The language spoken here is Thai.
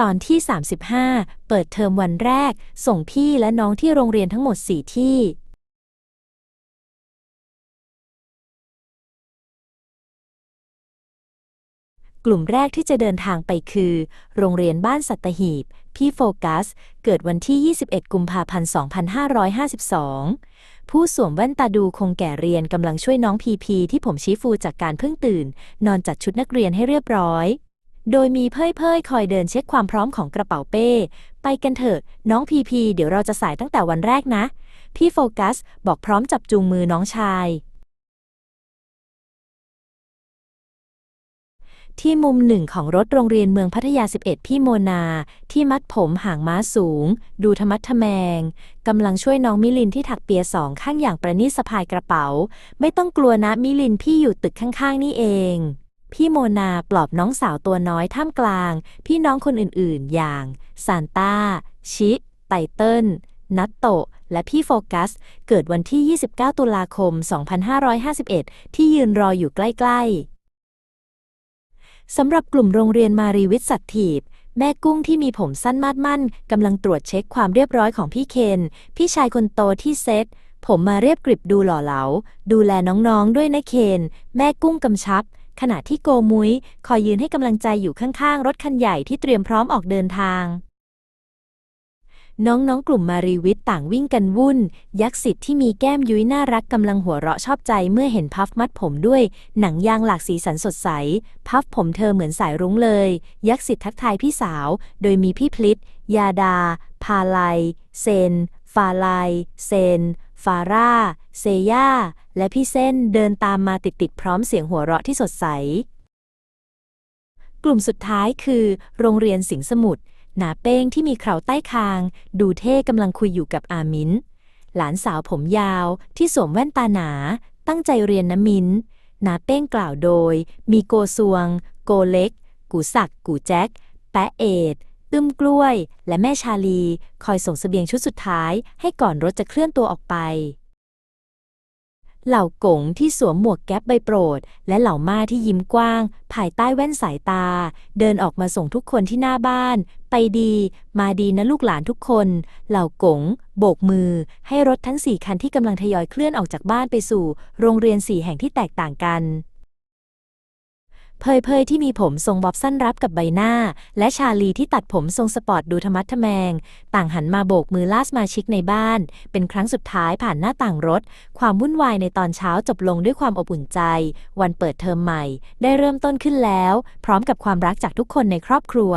ตอนที่ 35 เปิดเทอมวันแรก ส่งพี่และน้องที่โรงเรียนทั้งหมด 4 ที่ กลุ่มแรกที่จะเดินทางไปคือ โรงเรียนบ้านสัตหีบ พี่โฟกัส เกิดวันที่ 21 กุมภาพันธ์ 2552 ผู้สวมแว่นตาดูคงแก่เรียนกำลังช่วยน้องพีพีที่ผมชี้ฟูจากการเพิ่งตื่น นอนจัดชุดนักเรียนให้เรียบร้อย โดยมีเพ่ยเพ่ยคอยเดินเช็คความพร้อมของกระเป๋าเป้ ไปกันเถอะ น้องพีพีเดี๋ยวเราจะสายตั้งแต่วันแรกนะ พี่โฟกัสบอกพร้อมจับจูงมือน้องชาย ที่มุมหนึ่งของรถโรงเรียนเมืองพัทยา 11 พี่โมนา ที่มัดผมห่างม้าสูง ดูธรรมัดทะแมงกำลังช่วยน้องมิลินที่ถักเปียสองข้างอย่างประณีตสะพายกระเป๋า ไม่ต้องกลัวนะมิลินพี่อยู่ตึกข้างๆนี่เอง พี่โมนาปลอบน้องสาวตัวน้อยท่ามกลาง พี่น้องคนอื่นๆ อย่างซานต้า ชิ ไตเติ้ล นัตโตะ และพี่โฟกัส เกิดวันที่ 29 ตุลาคม 2551 ที่ยืนรออยู่ใกล้ๆ สำหรับกลุ่มโรงเรียนมารีวิทย์สัตถีบแม่กุ้งที่มีผมสั้นมาดมั่นกำลังตรวจเช็คความเรียบร้อยของพี่เคน พี่ชายคนโตที่เซ็ตผมมาเรียบกริบดูหล่อเหลา ดูแลน้องๆด้วยนะเคน แม่กุ้งกำชับ ขณะที่โกมุ้ยคอยยืนให้กำลังใจอยู่ข้างๆ รถคันใหญ่ที่เตรียมพร้อมออกเดินทาง น้องๆ กลุ่มมารีวิทต่างวิ่งกันวุ่น ยักษ์สิทธิ์ที่มีแก้มยุ้ยน่ารักกำลังหัวเราะชอบใจเมื่อเห็นพัฟมัดผมด้วย หนังยางหลากสีสันสดใส พัฟผมเธอเหมือนสายรุ้งเลย ยักษ์สิทธิ์ทักทายพี่สาว โดยมีพี่พลิตยาดา พาไลเซนฟาไลเซนฟาร่า เซย่า และพี่เส้นเดินตามมาติดๆพร้อมเสียงหัวเราะที่สดใส กลุ่มสุดท้ายคือ โรงเรียนสิงสมุทรหนาเป้งที่มีเคราใต้คาง ดูเท่กำลังคุยอยู่กับอามินหลานสาวผมยาวที่สวมแว่นตาหนา ตั้งใจเรียนนะมินหนาเป้งกล่าวโดย มีโกซวง โกเล็ก กูศักกูแจ็ค แปะเอดตึ้มกล้วย และแม่ชาลี คอยส่งเสบียงชุดสุดท้าย ให้ก่อนรถจะเคลื่อนตัวออกไป เหล่ากงที่สวมหมวกแก๊ปใบโปรด และเหล่าม่าที่ยิ้มกว้าง ภายใต้แว่นสายตา เดินออกมาส่งทุกคนที่หน้าบ้าน ไปดี มาดีนะลูกหลานทุกคน เหล่ากงโบกมือ ให้รถทั้งสี่คันที่กำลังทยอยเคลื่อนออกจากบ้านไปสู่ โรงเรียนสี่แห่งที่แตกต่างกัน เพยเพยที่มีผมทรงบ๊อบสั้นรับกับใบหน้า และชาลีที่ตัดผมทรงสปอร์ตดูธรรมัดทะแมง ต่างหันมาโบกมือลาสมาชิกในบ้าน เป็นครั้งสุดท้ายผ่านหน้าต่างรถ ความวุ่นวายในตอนเช้าจบลงด้วยความอบอุ่นใจ วันเปิดเทอมใหม่ ได้เริ่มต้นขึ้นแล้ว พร้อมกับความรักจากทุกคนในครอบครัว